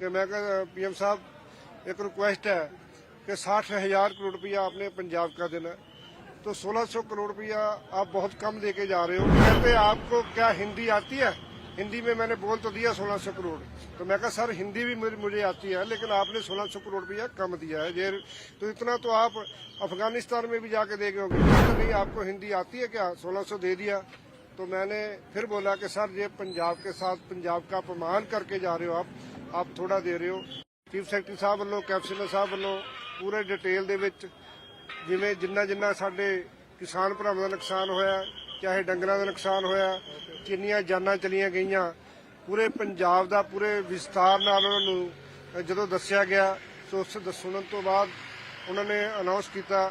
کہ میں کہا پی ایم صاحب، ایک ریکویسٹ ہے کہ ساٹھ ہزار کروڑ روپیہ آپ نے پنجاب کا دینا ہے۔ تو سولہ سو کروڑ روپیہ آپ بہت کم دے کے جا رہے ہو۔ کہتے آپ کو کیا ہندی آتی ہے؟ ہندی میں میں نے بول تو دیا سولہ سو کروڑ۔ تو میں کہا، سر، ہندی بھی مجھے آتی ہے، لیکن آپ نے سولہ سو کروڑ روپیہ کم دیا ہے۔ یہ تو اتنا تو آپ افغانستان میں بھی جا کے دے گئے ہوگے نہیں، آپ کو ہندی آتی ہے کیا؟ سولہ سو دے دیا۔ تو میں نے پھر بولا کہ، سر، یہ پنجاب کے ساتھ پنجاب کا اپمان کر کے جا رہے ہو آپ۔ ਆਪ ਥੋੜਾ ਦੇ ਰਹੇ ਹੋ। ਚੀਫ ਸੈਕਟਰੀ ਸਾਹਿਬ ਵੱਲੋਂ ਕੈਪਸ਼ਨਰ ਸਾਹਿਬ ਵੱਲੋਂ ਪੂਰੇ ਡਿਟੇਲ ਦੇ ਵਿੱਚ ਜਿਵੇਂ ਜਿੰਨਾ ਜਿੰਨਾ ਸਾਡੇ ਕਿਸਾਨ ਭਰਾਵਾਂ ਦਾ ਨੁਕਸਾਨ ਹੋਇਆ, ਚਾਹੇ ਡੰਗਰਾਂ ਦਾ ਨੁਕਸਾਨ ਹੋਇਆ ਕਿੰਨੀਆਂ ਜਾਨਾਂ ਚਲੀਆਂ ਗਈਆਂ, ਪੂਰੇ ਪੰਜਾਬ ਦਾ ਪੂਰੇ ਵਿਸਤਾਰ ਨਾਲ ਉਹਨਾਂ ਨੂੰ ਜਦੋਂ ਦੱਸਿਆ ਗਿਆ, ਸੋ ਉਸ ਦੱਸਣ ਤੋਂ ਬਾਅਦ ਉਹਨਾਂ ਨੇ ਅਨਾਉਂਸ ਕੀਤਾ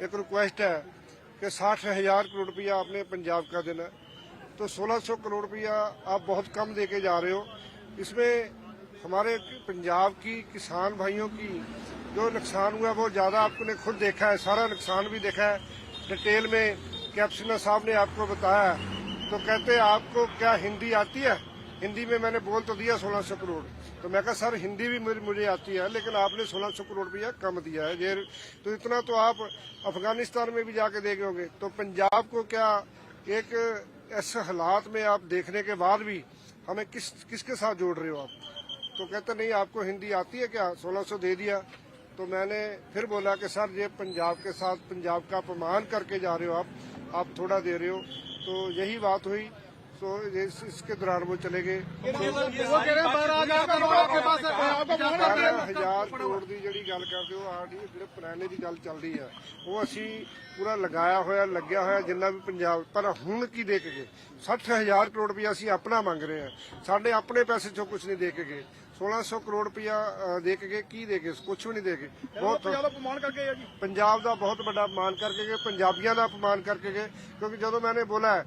ਇੱਕ ਰਿਕੁਐਸਟ ਹੈ کہ ساٹھ ہزار کروڑ روپیہ آپ نے پنجاب کا دینا ہے۔ تو سولہ سو کروڑ روپیہ آپ بہت کم دے کے جا رہے ہو۔ اس میں ہمارے پنجاب کی کسان بھائیوں کی جو نقصان ہوا وہ زیادہ آپ نے خود دیکھا ہے، سارا نقصان بھی دیکھا ہے۔ ڈیٹیل میں کیپشنر صاحب نے آپ کو بتایا تو کہتے آپ کو کیا ہندی آتی ہے؟ ہندی میں میں نے بول تو دیا سولہ سو کروڑ۔ تو میں کہا، سر، ہندی بھی مجھے آتی ہے، لیکن آپ نے سولہ سو کروڑ روپیہ کم دیا ہے۔ یہ تو اتنا تو آپ افغانستان میں بھی جا کے دیکھے ہوں گے۔ تو پنجاب کو کیا ایک ایسے حالات میں آپ دیکھنے کے بعد بھی ہمیں کس کس کے ساتھ جوڑ رہے ہو آپ؟ تو کہتے نہیں، آپ کو ہندی آتی ہے کیا؟ سولہ سو دے دیا۔ تو میں نے پھر بولا کہ، سر، یہ پنجاب کے ساتھ، پنجاب کا اپمان کر کے جا رہے ہو آپ آپ تھوڑا دے رہے ہو۔ تو یہی بات ہوئی۔ ਹਜ਼ਾਰ ਕਰੋੜ ਦੀ ਜਿਹੜੀ ਗੱਲ ਕਰਦੇ ਹੋ ਆਰਡੀ ਜਿਹੜੇ ਪੁਰਾਣੇ ਹੈ ਉਹ ਅਸੀਂ ਪੂਰਾ ਲਗਾਇਆ ਹੋਇਆ ਲੱਗਿਆ ਹੋਇਆ ਜਿੰਨਾ ਵੀ ਪੰਜਾਬ ਪਰ ਹੁਣ ਕੀ ਦੇ ਕੇ ਗਏ? 60000 ਕਰੋੜ ਰੁਪਏ ਅਸੀਂ ਆਪਣਾ ਮੰਗ ਰਹੇ ਹਾਂ। ਸਾਡੇ ਆਪਣੇ ਪੈਸੇ ਚੋਂ ਕੁਝ ਨਹੀਂ ਦੇ ਕੇ ਗਏ। 1600 ਕਰੋੜ ਰੁਪਇਆ ਅ, ਦੇ ਕੇ ਗਏ। ਕੀ ਦੇ ਕੇ? ਕੁਝ ਵੀ ਨਹੀਂ ਦੇ ਕੇ। ਬਹੁਤ ਪੰਜਾਬ ਦਾ ਅਪਮਾਨ ਕਰਕੇ ਆ ਜੀ। ਪੰਜਾਬ ਦਾ ਬਹੁਤ ਵੱਡਾ ਅਪਮਾਨ ਕਰਕੇ ਗਏ ਪੰਜਾਬੀਆਂ ਦਾ ਅਪਮਾਨ ਕਰਕੇ ਗਏ। ਕਿਉਂਕਿ ਜਦੋਂ ਮੈਨੇ ਬੋਲਾ ਹੈ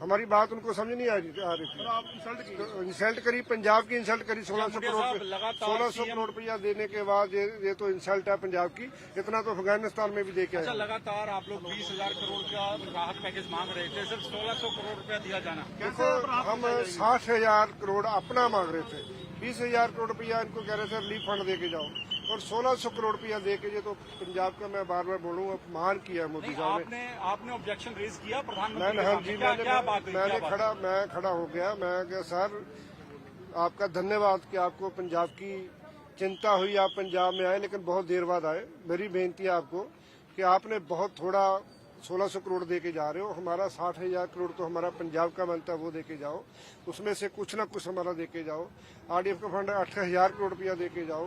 ہماری بات ان کو سمجھ نہیں آ رہی تھی۔ انسلٹ کری پنجاب کی انسلٹ کری سولہ سو کروڑ سولہ سو کروڑ روپیہ دینے کے بعد یہ تو انسلٹ ہے پنجاب کی۔ اتنا تو افغانستان میں بھی دے کے اچھا، لگاتار آپ لوگ بیس ہزار کروڑ کا راحت پیکج مانگ رہے تھے۔ صرف سولہ سو کروڑ روپیہ دیا جانا۔ دیکھو ہم ساٹھ ہزار کروڑ اپنا مانگ رہے تھے۔ بیس ہزار کروڑ روپیہ ان کو کہہ رہے تھے ریلیف فنڈ دے کے جاؤ۔ اور سولہ سو کروڑ روپیہ دے کے یہ تو پنجاب کا میں بار بار بولوں گا مان کیا ہے مودی صاحب نے۔ آپ نے آبجیکشن ہاں ریز کیا میں نے کھڑا میں کھڑا ہو گیا۔ میں کہ سر آپ کا دھنیہ واد کہ آپ کو پنجاب کی چنتا ہوئی آپ پنجاب میں آئے لیکن بہت دیر بعد آئے۔ میری بینتی ہے آپ کو کہ آپ نے بہت تھوڑا سولہ سو کروڑ دے کے جا رہے ہو۔ ہمارا ساٹھ ہزار کروڑ تو ہمارا پنجاب کا بنتا ہے وہ دے کے جاؤ۔ اس میں سے کچھ نہ کچھ ہمارا دے کے جاؤ۔ آر ڈی ایف کا فنڈ اٹھ ہزار کروڑ روپیہ دے کے جاؤ۔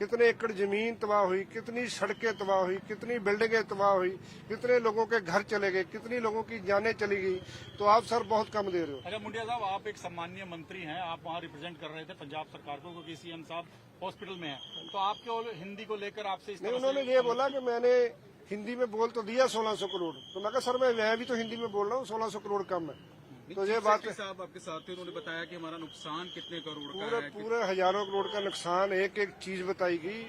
کتنے ایکڑ زمین تباہ ہوئی کتنی سڑکیں تباہ ہوئی کتنی بلڈنگیں تباہ ہوئی کتنے لوگوں کے گھر چلے گئے کتنی لوگوں کی جانیں چلی گئی تو آپ سر بہت کم دے رہے ہو۔ اچھا منڈیا صاحب آپ ایک سمانیہ منتری ہیں آپ وہاں ریپرزینٹ کر رہے تھے پنجاب سرکار کو کیونکہ سی ایم صاحب ہاسپٹل میں ہیں۔ تو آپ کے ہندی کو لے کر آپ سے انہوں نے یہ بولا کہ میں نے ہندی میں بول تو دیا سولہ سو کروڑ تو میں کہا سر میں بھی تو ہندی میں بول رہا ہوں سولہ سو کروڑ کم ہے۔ تو یہ بات صاحب آپ کے ساتھ انہوں نے بتایا کہ ہمارا نقصان کتنے کروڑ کا ہے پورے ہزاروں کروڑ کا نقصان ایک ایک چیز بتائی گئی۔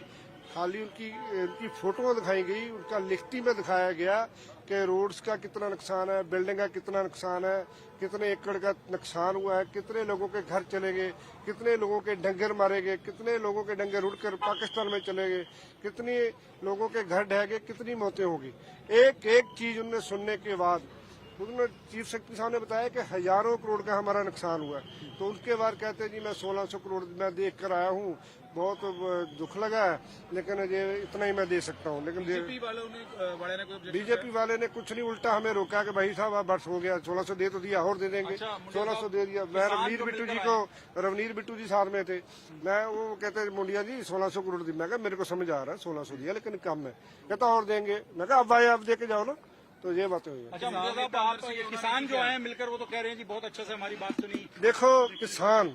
خالی ان کی ان کی فوٹو دکھائی گئی ان کا لکھتی میں دکھایا گیا کہ روڈز کا کتنا نقصان ہے بلڈنگ کا کتنا نقصان ہے کتنے ایکڑ کا نقصان ہوا ہے کتنے لوگوں کے گھر چلے گئے کتنے لوگوں کے ڈنگر مارے گئے کتنے لوگوں کے ڈنگر اڑ کر پاکستان میں چلے گئے کتنے لوگوں کے گھر ڈہ گئے کتنی موتیں ہوگی ایک ایک چیز ان نے سننے کے بعد گورنر چیف سیکٹری صاحب نے بتایا کہ ہزاروں کروڑ کا ہمارا نقصان ہوا ہے۔ تو اس کے بعد کہتے ہیں جی میں سولہ سو کروڑ میں دیکھ کر آیا ہوں۔ بہت دکھ لگا ہے لیکن یہ اتنا ہی میں دے سکتا ہوں۔ لیکن بی جے پی والے بی جے پی والے نے کچھ نہیں الٹا ہمیں روکا کہ بھائی صاحب آپ بس ہو گیا سولہ سو دے تو دیا اور دے دیں گے۔ سولہ سو دے دیا۔ میں رونیر بٹو جی کو رونیر بٹو جی ساتھ میں تھے۔ میں وہ کہتے منڈیا جی سولہ سو کروڑ دی۔ میں کہا میرے کو سمجھ آ رہا ہے سولہ سو دیا لیکن کم ہے۔ کہتا اور دیں گے۔ میں کہا اب آئے اب دے کے جاؤ نا۔ تو یہ باتیں ہوئی اچھا، ہے کسان جو ہیں مل کر وہ تو کہہ رہے ہیں جی بہت اچھا سے ہماری بات سنی دیکھو کسان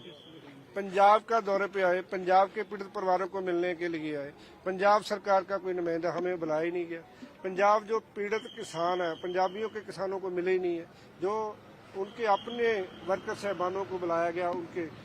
پنجاب کا دورے پہ آئے پنجاب کے پیڑت پرواروں کو ملنے کے لیے آئے۔ پنجاب سرکار کا کوئی نمائندہ ہمیں بلایا ہی نہیں گیا۔ پنجاب جو پیڑت کسان ہے پنجابیوں کے کسانوں کو ملے ہی نہیں ہے جو ان کے اپنے ورکر صاحبانوں کو بلایا گیا ان کے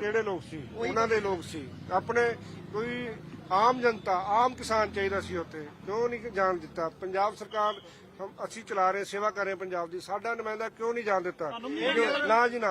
ਕਿਹੜੇ ਲੋਕ ਸੀ ਉਹਨਾਂ ਦੇ ਲੋਕ ਸੀ ਆਪਣੇ ਕੋਈ ਆਮ ਜਨਤਾ ਆਮ ਕਿਸਾਨ ਚਾਹੀਦਾ ਸੀ ਉੱਥੇ। ਕਿਉਂ ਨਹੀਂ ਜਾਣ ਦਿੱਤਾ? ਪੰਜਾਬ ਸਰਕਾਰ ਹਮ ਅਸੀਂ ਚਲਾ ਰਹੇ ਸੇਵਾ ਕਰ ਰਹੇ ਪੰਜਾਬ ਦੀ। ਸਾਡਾ ਨੁਮਾਇੰਦਾ ਕਿਉਂ ਨਹੀਂ ਜਾਣ ਦਿੱਤਾ? ਨਾ ਜੀ ਨਾ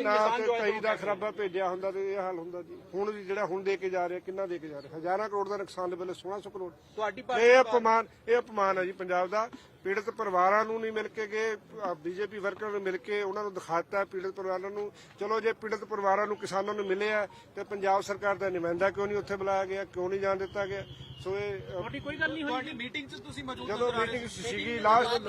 ਨਾ ਤੇ ਕਈ ਦਾ ਖਰਾਬਾ ਭੇਜਿਆ ਹੁੰਦਾ ਤੇ ਇਹ ਹਾਲ ਹੁੰਦਾ ਜੀ। ਹੁਣ ਵੀ ਜਿਹੜਾ ਹੁਣ ਦੇ ਕੇ ਜਾ ਰਿਹਾ ਕਿੰਨਾ ਦੇ ਕੇ ਜਾ ਰਿਹਾ? ਹਜ਼ਾਰਾਂ ਕਰੋੜ ਦਾ ਨੁਕਸਾਨ ਦੇ ਵੇਲੇ 1600 ਕਰੋੜ। ਤੁਹਾਡੀ ਪਾਰਟੀ ਇਹ ਅਪਮਾਨ ਇਹ ਅਪਮਾਨ ਹੈ ਜੀ ਪੰਜਾਬ ਦਾ। ਪੀੜਤ ਪਰਿਵਾਰਾਂ ਨੂੰ ਨਹੀਂ ਮਿਲ ਕੇ ਗਏ ਬੀਜੇਪੀ ਵਰਕਰਾਂ ਨੂੰ ਮਿਲ ਕੇ ਉਹਨਾਂ ਨੂੰ ਦਿਖਾਤਾ ਪੀੜਤ ਪਰਿਵਾਰਾਂ ਨੂੰ ਚਲੋ ਜੇ ਪੀੜਤ ਪਰਿਵਾਰਾਂ ਨੂੰ ਕਿਸਾਨਾਂ ਨੂੰ ਮਿਲੇ ਆ ਤੇ ਪੰਜਾਬ ਸਰਕਾਰ ਦਾ ਨੁਮਾਇੰਦਾ ਕਿਉਂ ਨਹੀਂ ਉੱਥੇ ਬੁਲਾਇਆ ਗਿਆ ਕਿਉਂ ਨਹੀਂ ਜਾਣ ਦਿੱਤਾ ਗਿਆ ਸੋ ਇਹ ਤੁਹਾਡੀ ਕੋਈ ਗੱਲ ਨਹੀਂ ਹੋਈ ਤੁਹਾਡੀ ਮੀਟਿੰਗ 'ਚ ਤੁਸੀਂ ਮੌਜੂਦ ਜਦੋਂ ਮੀਟਿੰਗ ਸੀਗੀ ਲਾਸਟ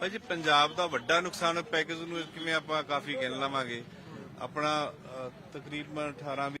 ਭਾਜੀ ਪੰਜਾਬ ਦਾ ਵੱਡਾ ਨੁਕਸਾਨ ਪੈਕੇਜ ਨੂੰ ਕਿਵੇਂ ਆਪਾਂ ਕਾਫੀ ਗਿਣ ਲਵਾਂਗੇ ਆਪਣਾ ਤਕਰੀਬਨ 18